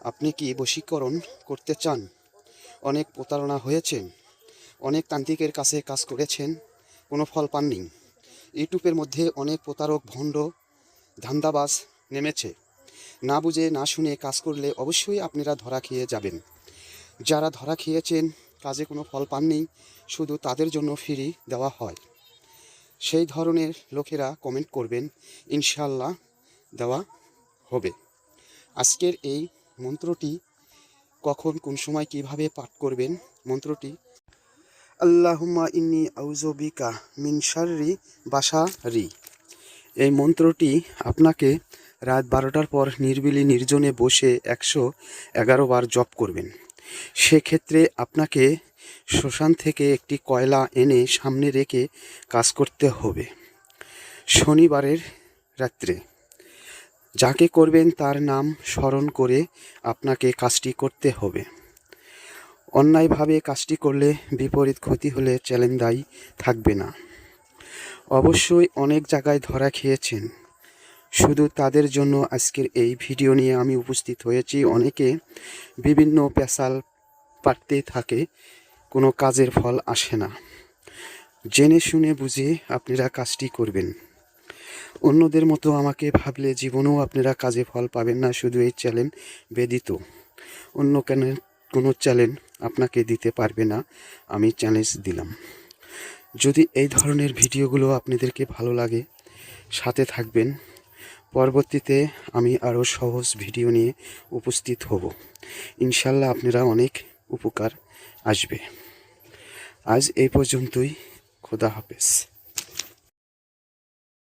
আপনি কি বশীকরণ করতে চান? অনেক প্রতারণা হয়েছেন, অনেক তান্ত্রিকের কাছে কাজ করেছেন, কোনো ফল পাননি। ইউটিউবের মধ্যে অনেক প্রতারক ভণ্ড ধান্দাবাজ নেমেছে। না বুঝে না শুনে কাজ করলে অবশ্যই আপনারা ধরা খেয়ে যাবেন। যারা ধরা খেয়েছেন, কাজে কোনো ফল পাননি, শুধু তাদের জন্য ফ্রি দেওয়া হয়। সেই ধরনের লোকেরা কমেন্ট করবেন ইনশাল্লাহ দেওয়া হবে। আজকের এই মন্ত্রটি কখন কোন সময় কীভাবে পাঠ করবেন? মন্ত্রটি আল্লাহুম্মা ইন্নি আউজবিকা মিন শাররি বাসারি এই মন্ত্রটি আপনাকে রাত বারোটার পর নির্বিলি নির্জনে বসে একশো এগারো বার জপ করবেন। সেক্ষেত্রে আপনাকে শ্মশান থেকে একটি কয়লা এনে সামনে রেখে কাজ করতে হবে। শনিবারের রাত্রে যাকে করবেন তার নাম স্মরণ করে আপনাকে কাজটি করতে হবে। অন্যায়ভাবে কাজটি করলে বিপরীত ক্ষতি হলে চ্যালেঞ্জ থাকবে না। অবশ্যই অনেক জায়গায় ধরা খেয়েছেন। শুধু তাদের জন্য আজকের এই ভিডিও নিয়ে আমি উপস্থিত হয়েছি। অনেকে বিভিন্ন পেশাল পাড়তে থাকে, কোনো কাজের ফল আসে না। জেনে শুনে বুঝে আপনারা কাজটি করবেন। অন্যদের মতো আমাকে ভাবলে জীবনেও আপনারা কাজে ফল পাবেন না, শুধু এই চ্যালেঞ্জ বেদিত অন্য কেন, কোনো চ্যালেঞ্জ আপনাকে দিতে পারবে না, আমি চ্যালেঞ্জ দিলাম। যদি এই ধরনের ভিডিওগুলো আপনাদেরকে ভালো লাগে, সাথে থাকবেন। পরবর্তীতে আমি আরও সহজ ভিডিও নিয়ে উপস্থিত হব। ইনশাল্লাহ আপনারা অনেক উপকার আসবে। আজ এই পর্যন্তই। খোদা হাফেজ।